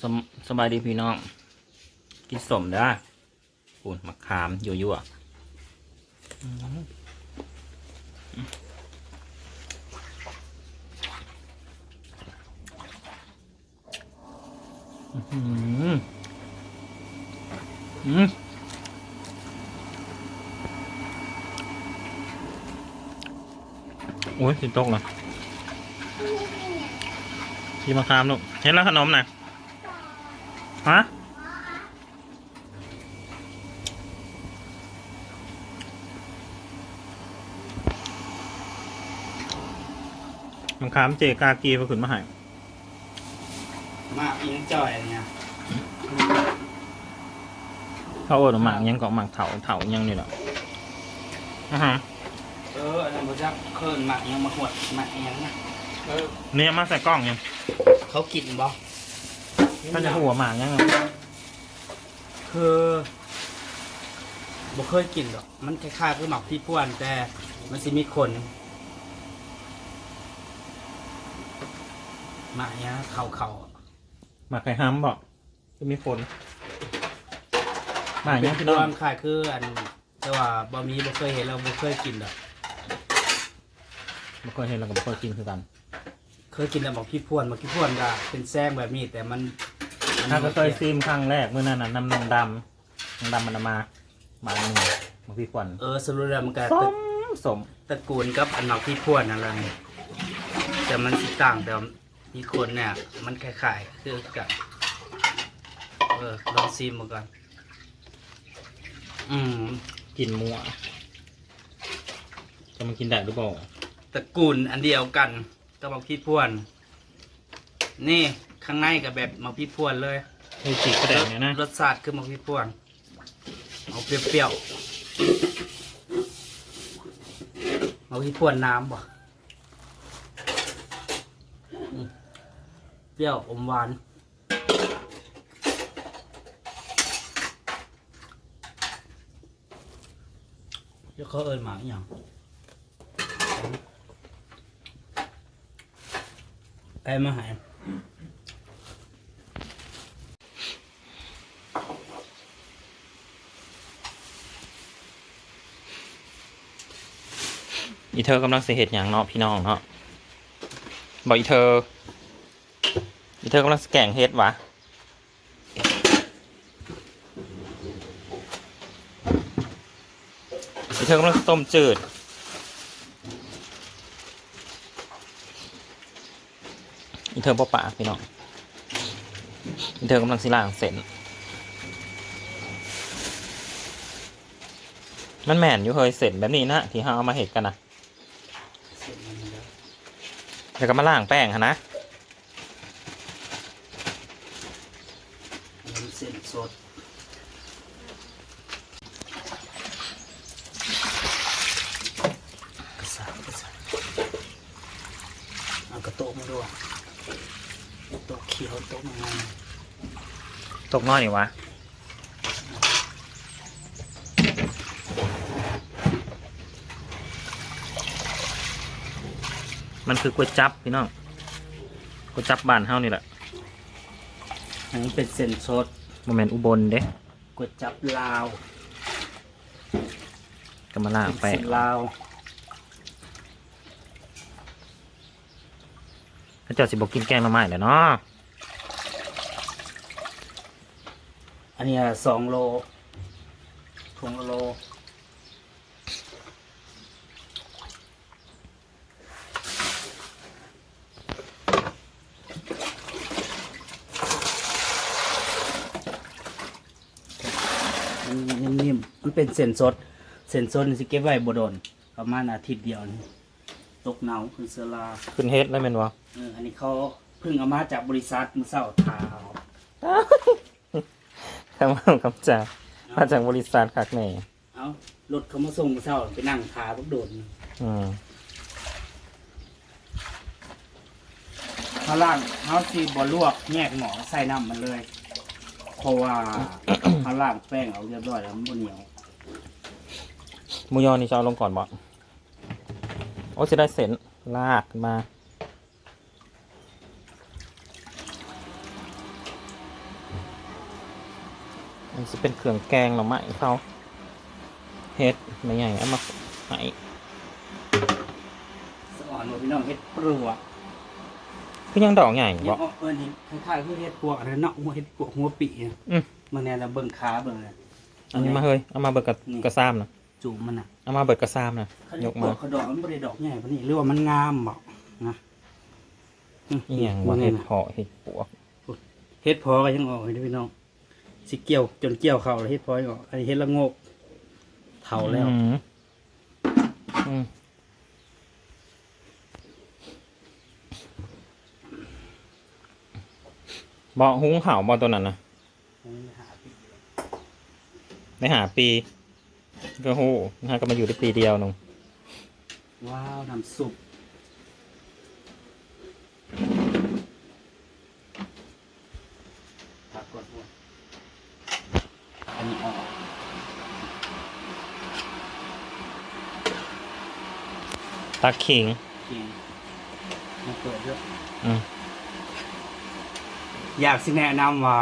สมสบายดีพี่น้อง กินสมเด้อปูนมะขามยั่วๆอืมอื้อหืออืมโอ้ยสิตกเลยกินมะขามลูกเห็นแล้วขนมน่ะ ฮะมันขามเจกากีมาขึ้นมาใหายมากอิงจ่อยเนี่ยเขาโอดหมากยังเกาะหมากเถาเถายังนี่แหละอ่าฮะเอออันนั้นบ่จักเคินหมากยังมาหวดหมากยังนะเออเนี่ยมาใส่กล้องยังเขากินบ่ ถ้าจะหัวหมากยังอะคือบ่เคยกินหรอก มันคล้ายๆคือหมักพี่พวน แต่มันสิมีคนหมากยังเขาเขาๆอะหมากไข่ห้ำบอกจะมีคนหมากยังพี่ตัน้วองมันคล้ายคืออันแต่ว่าบ่มีบ่เคยเห็นเราบ่เคยกินหรอกไม่เคยเห็นเราก็ไม่เคยกินคือกัน เคยกินแต่หมักพี่พวนหมักพี่พวนก็เป็นแซงแบบนี้แต่มันมัน ถ้าก็เคยซีมครั้งแรกเมื่อนั้นน่ะน้ำนองดำนองดำมันเอามามาหนึ่งมาพี่ควันเออสรุปแล้วมันก็สมสมตระกูลกับอันหมักพี่พวนอะไรแต่มันสิต่างแต่ว่ามีคนเนี่ย มันคล้ายๆคือกันเออลองซีมมาก่อนอืมกินมัวจะมันกินได้หรือเปล่าตระกูลอันเดียวกันกับหมักพี่พวน นี่ ข้างในกับแบบหมักพี่พวนเลยไอ้จิกกระแดงเนี่ยนะรสชาติคือหมักพี่พวนเอาเปรี้ยวๆหมักพี่พวนน้ำบ่อืมเปรี้ยวอมหวานเดี๋ยวเขาเอินหมาอหย่างไอ้มาหาย อีเธอกำลังเสียเหตุอย่างเนาะพี่น้องเนาะบอกอีเธอ อีเธอกำลังแกงเฮ็ดวะอีเธอกำลังต้มจืดอีเธอบ่ปาพี่น้องอีเธอกำลังสิล่างเสร็จมันแม่นอยู่เคยเสร็จแบบนี้นะที่เฮาเอามาเห็ดกันนะ เสร็จมันแล้ว แล้วก็มาล่างแป้งฮะนะมันเส้นสดกระสากระสากเอากระโต๊ะมาด้วยโต๊ะเขียวโต๊ะมันตกน้อยนี่วะ มันคือกล้วยจับพี่น้องกล้วยจับบ้านเฮานี่แหละอันนี้เป็นเส้นสดโมเมนต์อุบลเด้ก๋วยจับลาวก็มาล่างเป็นแป้งเส้นลาวเขาเจ้าสิบอกกินแกงหน่อไม้แหละเนาะอันนี้สองโลถุงละโล มันนิ่มๆมันเป็นเส้นสด เส้นสดนี่สิเก็บไว้บ่โดน ประมาณอาทิตย์เดียวนี่ตกเนาคือเสือลาขึ้นเฮ็ดแล้วแม่นวะเอออันนี้เขาเพิ่งเอามาจากบริษัทมือเศร้าทาวคำว่าคำจ่ามาจากบริษัทคักแน่เอารถเขามาส่งมือเศร้าไปนั่งทาพวกโดนอืมเขาล่างเขาสีบอลวกแยกหมอใส่น้ำมันเลยเพราะว่าเขาล่างแป้งเอาเรียบร้อยแล้วมันบ่เหนียวห มูยอนี่จะเอาลงก่อนบ่โอ้จะได้เส้นลากขึ้นมามันจะเป็นเครื่องแกงหน่อไม้เขาเฮ็ดไม่ใหญ่เอามาให้สะอ่อนว่าพี่น้องเฮ็ดปลวกคือยังดอกใหญ่ยังบ่เอาเออนี่คล้ายๆคือเฮ็ดปลวกอะไรเนาะหัวเฮ็ดปลวกหัวปีอะอืม มันแน่ละเบิ่งขาเบิ่งเลย อันนี้มาเฮ้ยเอามาเบิดกระนี่ กระซ้ำนะ จูบมันน่ะเอามาเบิดกระซ้ำนะเขายเรียกกปลมาวกเขาดอกมันบ่ได้ดอกใหญ่ปานนี้หรือว่ามันงามบ่นะอีหยังว่าเฮ็ดเพาะเฮ็ดปวกเฮ็ดพอก็ยังออกอยู่เด้อพี่น้องสิเกี่ยวจนเกี่ยวเข้าแล้วเฮ็ดพอยังออกอันนี้เฮ็ดละโงกเฒ่าแล้วอืมอืมบ่หุงข่าวบ่ตัวนั้นนะในหาปี ก็หูนะฮะก็มาอยู่ได้ปีเดียวนึงว้าวน้ำซุปตักก่อนว่าอันนี้ออกตักขิงจริงมาเปิดด้วยอืมอยากสิแนะนำว่า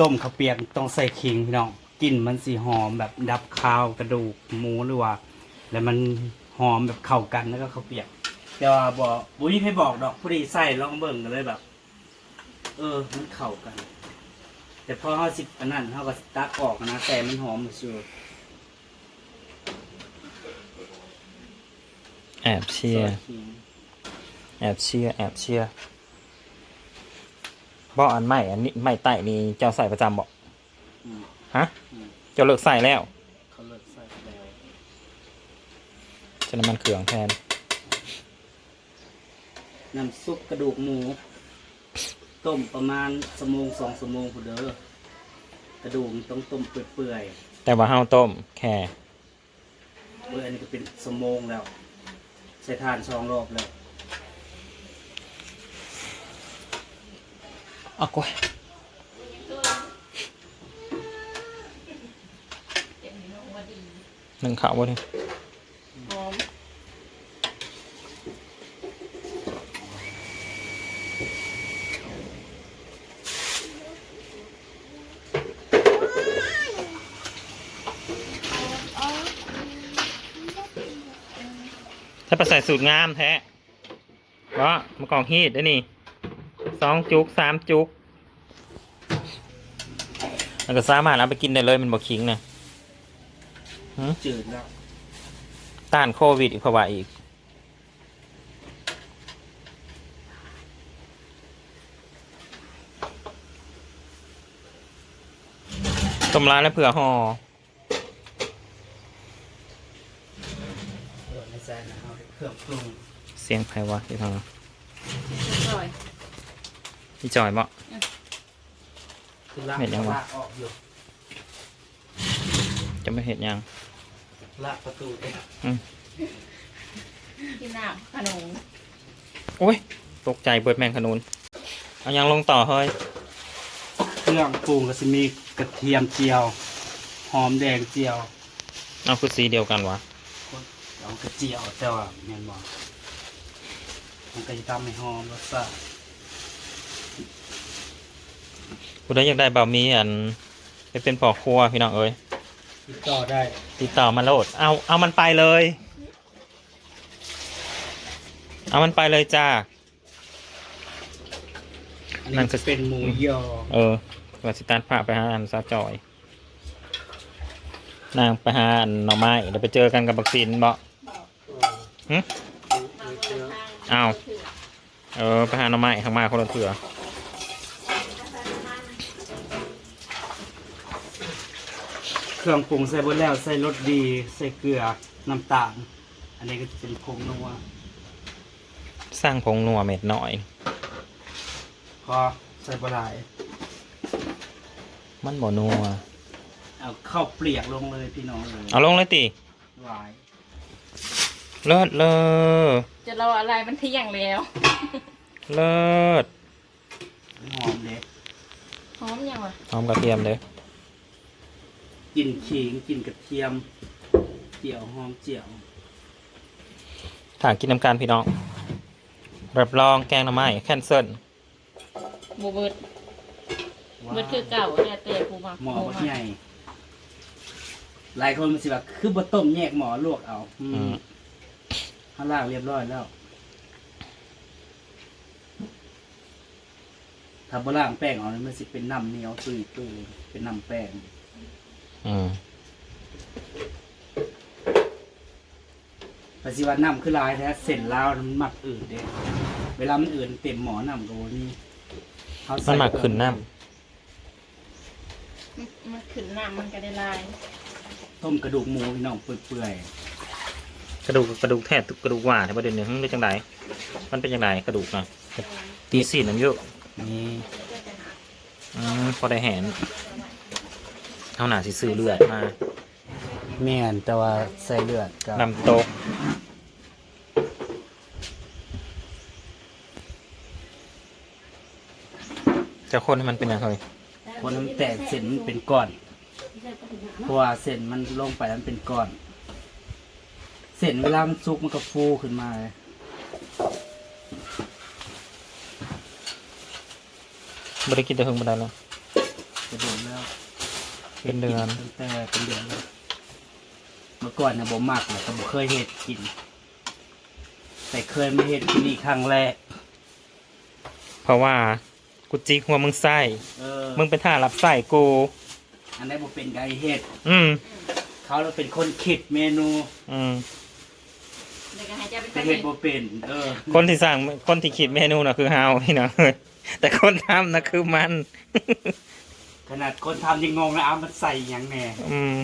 ต้มข้าวเปียกต้องใส่ขิงพี่น้อง กลิ่นมันสีหอมแบบดับคาวกระดูกหมูหรือว่า แล้วมันหอมแบบเข้ากันแล้วก็ข้าวเปียกแต่ว่าบอกบุ้ยให้บอกดอกผู้ดีใส่ลองเบิ่งกันเลยแบบ เออ มันเข้ากัน แต่พอเขาสิอันนั้นเขาก็ตักออกนะแต่มันหอมสุดแอบเชียร์ขิงแอบเชียร์แอบเชียร์บ่อันใหม่อันนี้ใหม่ไต่นี่เจ้าใส่ประจำบ่อืม ฮะอืมเจ้าเลิกใส่แล้วเขาเลิกใส่แล้วจะน้ำมันเครื่องแทน น้ำซุปกระดูกหมู ต้มประมาณสมงสองสมงผู้เด้อกระดูกมันต้องต้มเปื่อยแต่ว่าเฮาต้มแค่ๆเปื่อยอันนี้ก็เป็นสมงแล้ว ใส่ทานสองรอบแล้วเอากล้วย หนึ่งข่าวบ่นี่หอมถ้าไปใส่สูตรงามแท้บ่มากองฮีดได้นี่สองจุกสามจุกแล้วก็สามารถเอาไปกินได้เลยมันบ่คิงนะ จืดแล้วต้านโควิดอีกเพราะว่าอีก ต้มร้านแล้วเผื่อห่อเออไม่ใส่นะเอาเครื่องปรุงเสียงใครวะที่ทางอร่อย พี่จอยบ่คือลากเห็นยังวะ ลากออกอยู่จะไม่เห็นยัง ลากประตูเองกินน้ำขนมโอ้ย ตกใจเบิดแมงขนุน เอายังลงต่อเฮ้ย เครื่องปรุงก็จะมีกระเทียมเจียว หอมแดงเจียวเอาคือสีเดียวกันวะเอากระเจียวแต่ว่าแม่นบ่มันก็จะทำให้หอมรสชาติกูได้อยากได้บะหมี่อันไปเป็นปอกครัวพี่น้องเอ้ย ติดต่อได้ ติดต่อมาโหลด เอา เอามันไปเลย เอามันไปเลยจ้า อันนั่นี้นคือจะเป็นหมูยอเออวัสิตันพาไปหาอันซาจอย นางไปหาอันหน่อไม้เดี๋ยวไปเจอกันกับบักซินบ่ หึอ้าวเออ ไปหาหน่อไม้ข้างมาคนละเถื่อ เครื่องปรุงใส่เบดแล้วใส่รสดีใส่เกลือน้ำตาล อันนี้ก็จะเป็นผงนัวสร้างพงนัวเม็ดหน่อย พอใส่ปลาย มันบ่นัวเอาข้าวเปลียกลงเลยพี่น้องเลยเอาลงเลยติหวายเลิศเลอจะรออะไรมันเที่ยงแล้ว เลิศหอมเด็กหอมยังวะหอมกระเทียมเลย กลิ่นขิงกลิ่นกระเทียม เจียวหอมเจียวถางกินน้ำการพี่น้อง รับรองแกงหน่อไม้แคนเซิลบูเบิร์ดรเบิดคือเก่าเนี่ยเตะกูมาหมอบักใหญ่หลายคนมันสิว่าคือบ่ต้มแยกหมอลวกเอาอือืมมข้างล่างเรียบร้อยแล้วถ้าบ่ล่างแป้งเอานี่มันสิเป็นน้ำเหนียวตุยตุยเป็นน้ำแป้ง อืมแต่สิว่าน้ำคือลายแท้เส้นลาวมันมักอืดเด้เวลามันอืดเต็มหมอน้ำก็บ่มีเฮามัใส่นหมักขึ้นน้มันขึ้นน้ำมันก็ได้ลายต้มกระดูกหมูพี่น้องเปื่อยำกระดูกกระดูกแทบกระดูกหวานแต่ประเด็นหนึ่งเรื่องจังไดมันเป็นจังไดกระดูกนะตีสีน้ำเยอะๆนี่ อืมพอได้แหน เอาหนาสิซื้อเลือดมาแม่นแต่ว่าใส่เลือดกับนำโตกจะคนให้มันเป็นยังไงคนน้ำแตกเส้นมันเป็นก้อนเพราะว่าเส้นมันลงไปแล้วมันเป็นก้อน เส้นเวลามันสุกมันก็ฟูขึ้นมาเลยบริกินแต่เพิ่งบันไดแล้วกระดูกแล้ว เป็นเดือน ตั้งแต่เป็นเดือนแล้วเมื่อก่อนเนี่ยผมมักเลยแต่ผมเคยเห็ดกิน แต่เคยไม่เห็ดกินอีกครั้งแรก เพราะว่ากูจิกหัวมึงไส้เออมึงเป็นท่ารับไส้กู อันนี้ผมเป็นไก่เห็ด อืมเขาเราเป็นคนคิดเมนูอืมเดี๋ยวก็ให้เจ้าเป็นแต่คนเห็ดเห็นบ่เป็น เออ คนที่สั่งคนที่คิดเมนูน่ะคือเฮาพี่น้องเอ้ยแต่คนทำน่ะคือมัน ขนาดคนทำยังงงนะเอามันใส่หยังแหน่อืม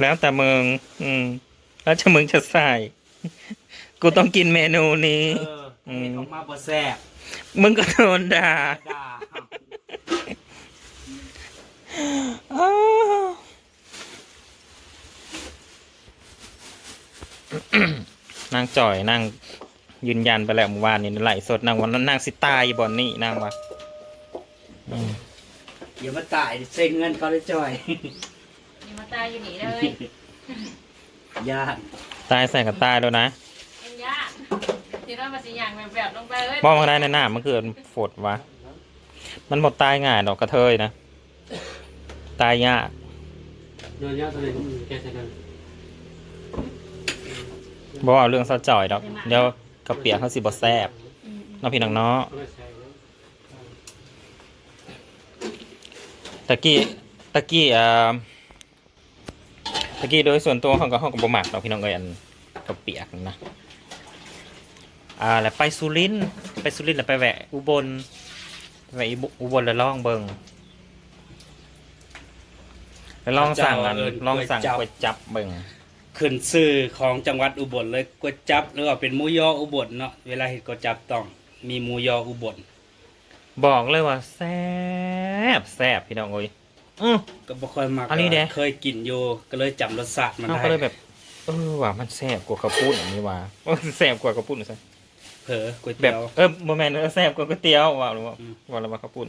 แล้วแต่มึงอืม แล้วจะมึงจะใส่ กูต้องกินเมนูนี้ เออเห็ดออกมาบ่แซ่บมึงก็โดนด่าด่าอ้าวนางจ่อยนางยืนยันไปแล้วเมื่อวานนี้ไหลฟ์สดนางวันนั้นนางสิตายอยู่บ่อนนี่นางวะอืม อย่ามาตายเซ็งเงินเขาเลยจ่อยนี่มาตายอยู่นี่เลยญาติตายใส่กับตายแล้วนะเอ็นยาที่เรามาสิอย่างแบบแบบลงไปเลยมองมาได้ในหน้ามันคือฝดวะ มันหมดตายง่ายดอกกระเทยนะ ตายยาก โดนยาตัวเลยแกใส่กันบอกว่าเรื่องซะจ่อยดอก เดี๋ยวกระเปียกเขาสิบ่แซบเน้องพี่น้องเนาะก็ใส่ ตะกี้ตะกี้อ่าตะกี้โดยส่วนตัวเขาก็เขาก็บ่มักดอกพี่น้องเอ้ยอันกระเปียกนะอ่าแล้วไปสุรินทร์ไปสุรินทร์แล้วไปแวะอุบลแวะอุบอุบลแล้วลองเบิงแล้วลองสั่งกันลองสั่งก๋วยจับเบิงขึ้นชื่อของจังหวัดอุบลเลยก๋วยจับหรือว่าเป็นหมูยออุบลเนาะเวลาเห็ดก๋วยจับต้องมีหมูยออุบล บอกเลยว่าแซ่บแซ่บพี่น้องเอ้ยอือ ก็บ่ค่อยมักอันนี้เด้เคยกินอยู่ก็เลยจำรสชาติมันเขาได้ก็เลยแบบ เออว่ามันแซ่บกว่าข้าวปุ้นอันนี้ว่าเออแซ่บกว่าข้าวปุ้นซะ เผลอก๋วยแบเตี๋บยว เออโมเมนต์แซ่บกว่าก๋วยเตี๋ยวว่าหรือว่าอืม ว่าแล้วว่าข้าวปุ้น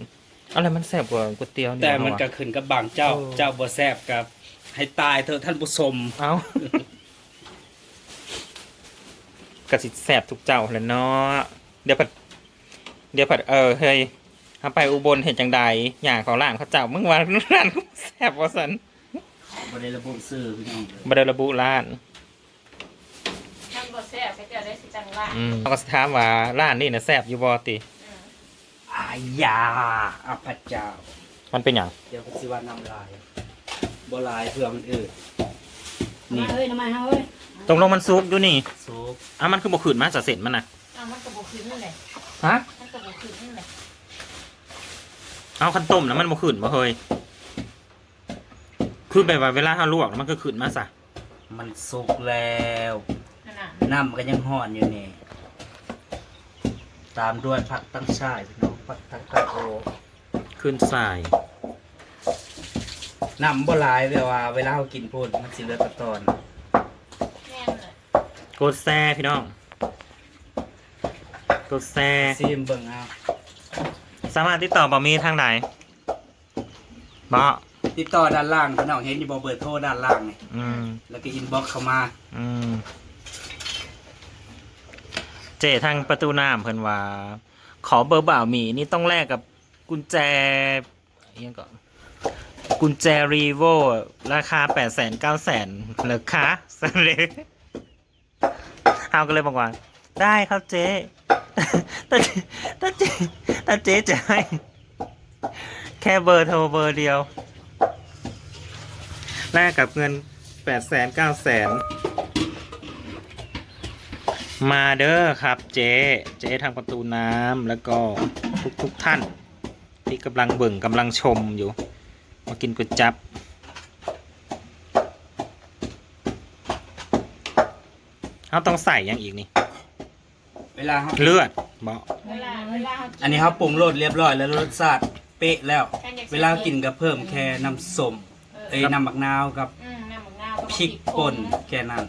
อะไรมันแซ่บกว่าก๋วยเตี๋ยวนี่แต่มันวะก็ขึ้นกับบางเจ้า เออ เจ้าบ่แซ่บกับ ให้ตายเถอะท่านผู้ชมเอ้ากระสิแซ่บทุกเจ้าเลยเนาะเดี๋ยวผัด เดี๋ยวผัดเออเฮ้ย ทำไปอุบลเห็นจังใดอย่างเขาล่างเขาเจ้ามึงว่าร้านกูแซ่บว่าสันบ่ได้ระบุชื่อพี่น้องบได้ระบุร้านทำบ่แซ่บไปเจอได้สิจังว่าอืมเขาก็สิถามว่าร้านนี่นะแซ่บอยู่บ่ติ อายาอาพระเจ้า มันเป็นอย่างเดี๋ยวก็สิว่าน้ำลายบ่ลายเพื่อมันอืดนี่เฮ้ยทำไมฮะเฮ้ยตรงลงมันซุกอยู่นี่ซุปอะมันคือบ่ขืนมาจากเสร็จมันน่ะอ้าวมันกระบอกขึ้นนั่นแหละฮะมันกระบอกขึ้นนั่นแหละ เอาคันต้มนะมันบ่ขืนบ่เฮยคือแบบว่าเวลาเฮาลวกแล้วมันก็ขืนมาซะมันสุกแล้วขนาดน้ำก็ยังห่อนอยู่นี่ ตามด้วยผักตั้งช่ายพี่น้องผักตั้งกะโอขึ้นสายน้ำบ่หลายแบบว่าเวลาเรากินพูดมันสิเหลือแตะตอนแน่นเลยกดแซ่พี่น้องกดแซ่ซีมเบิ่งเอาสามารถติดต่อบ่มีทางไหนบ่ติดต่อด้านล่างพี่น้องเห็นอยู่บ่เบอร์โทรด้านล่างนี่อืม แล้วก็อินบ็อกเข้ามาอืม เจทางประตูน้ำเพิ่นว่า ขอเบอร์บ่าวหมีนี่ต้องแลกกับกุญแจอิหยังก่อนกุญแจรีโวราคาแปดแสนเก้าแสนเหรอคะสเลยเฮาก็เลยบอกว่า ได้ครับเจ๊ แต่แต่เจ๊แต่เจ๊จะให้ แค่เบอร์โทรเบอร์เดียวแลกกับเงินแปดแสนเก้าแสนมาเด้อครับเจ๊เจ๊ทางประตูน้ำแล้วก็ทุกทุกท่าน ที่กำลังเบิ่งกำลังชมอยู่ มากินก๋วยจับเขาต้องใส่ยังอีกนี่ เวลาเขาเลือดบอก เวลาเวลาอันนี้เขาปรุงรสเรียบร้อยแล้วรสชาติเป๊ะแล้วแค่อยากเวลากินก็เพิ่มแค่น้ำส้มเอ้ยน้ำบักนาวกับอืมน้ำหมักนาวพริกป่นแค่นั้น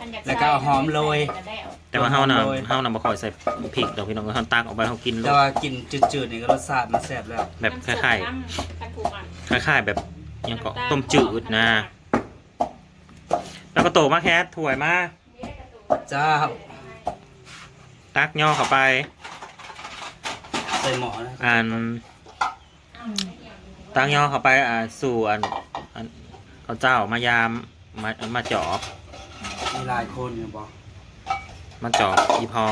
คันอยาแล้วก็เอาหอมโรยก็ได้เอาแต่ว่าเฮานะโรยเฮานะบ่ค่อยใส่พริกดอกพี่น้องเขาตักออกไปเขากินโลแต่ดว่ากินจืดๆนี่ก็รสชาติมันแซ่บแล้ว แบบคล้ายน้ำส้มน้ำคันผูกอะๆคล้ายๆ แบบอิหยังก็ต้มจืดนะ แล้วก็โตมาแค่ถ้วยมาจ้า ตักย่อเข้าไป ใส่หมอนะอันตักย่อเข้าไปอ่าสู่อันอันเขาเจ้ามายามมามาจอบมีหลายคนเนี่ยบอกมาจอบอีพอ